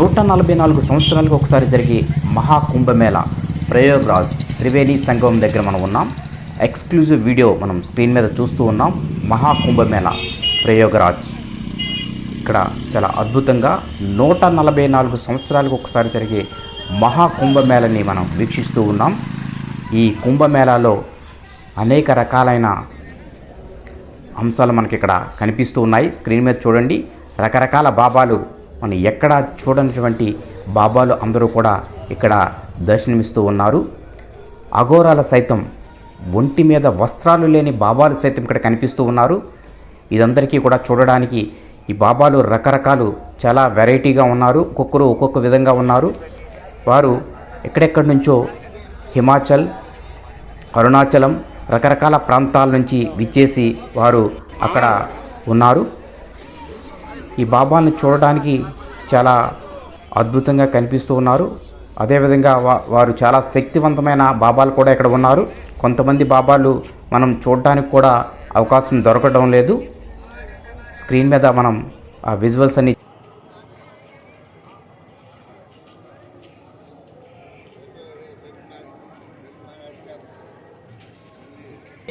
నూట నలభై నాలుగు సంవత్సరాలకు ఒకసారి జరిగే మహాకుంభమేళ ప్రయోగరాజ్ త్రివేణి సంగమం దగ్గర మనం ఉన్నాం. ఎక్స్క్లూజివ్ వీడియో మనం స్క్రీన్ మీద చూస్తూ ఉన్నాం. మహాకుంభమేళ ప్రయోగరాజ్. ఇక్కడ చాలా అద్భుతంగా నూట నలభై నాలుగు సంవత్సరాలకు ఒకసారి జరిగే మహాకుంభమేళని మనం వీక్షిస్తూ ఉన్నాం. ఈ కుంభమేళాలో అనేక రకాలైన అంశాలు మనకి ఇక్కడ కనిపిస్తూ ఉన్నాయి. స్క్రీన్ మీద చూడండి. రకరకాల బాబాలు మనం ఎక్కడ చూడనటువంటి బాబాలు అందరూ కూడా ఇక్కడ దర్శనమిస్తూ ఉన్నారు. అఘోరాల సైతం ఒంటి మీద వస్త్రాలు లేని బాబాలు సైతం ఇక్కడ కనిపిస్తూ ఉన్నారు. ఇదందరికీ కూడా చూడడానికి ఈ బాబాలు రకరకాలు చాలా వెరైటీగా ఉన్నారు. ఒక్కొక్కరు ఒక్కొక్క విధంగా ఉన్నారు. వారు ఎక్కడెక్కడి నుంచో హిమాచల్ అరుణాచలం రకరకాల ప్రాంతాల నుంచి విచ్చేసి వారు అక్కడ ఉన్నారు. ఈ బాబాలను చూడడానికి చాలా అద్భుతంగా కనిపిస్తూ ఉన్నారు అదేవిధంగా వా వారు చాలా శక్తివంతమైన బాబాలు కూడా ఇక్కడ ఉన్నారు కొంతమంది బాబాలు మనం చూడడానికి కూడా అవకాశం దొరకడం లేదు స్క్రీన్ మీద మనం ఆ విజువల్స్ అన్ని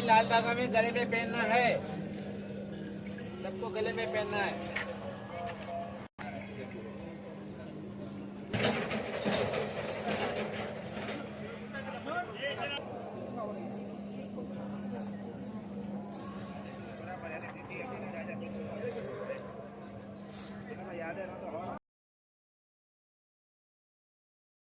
लाल धागा में गले में पहनना है सबको गले में पहनना है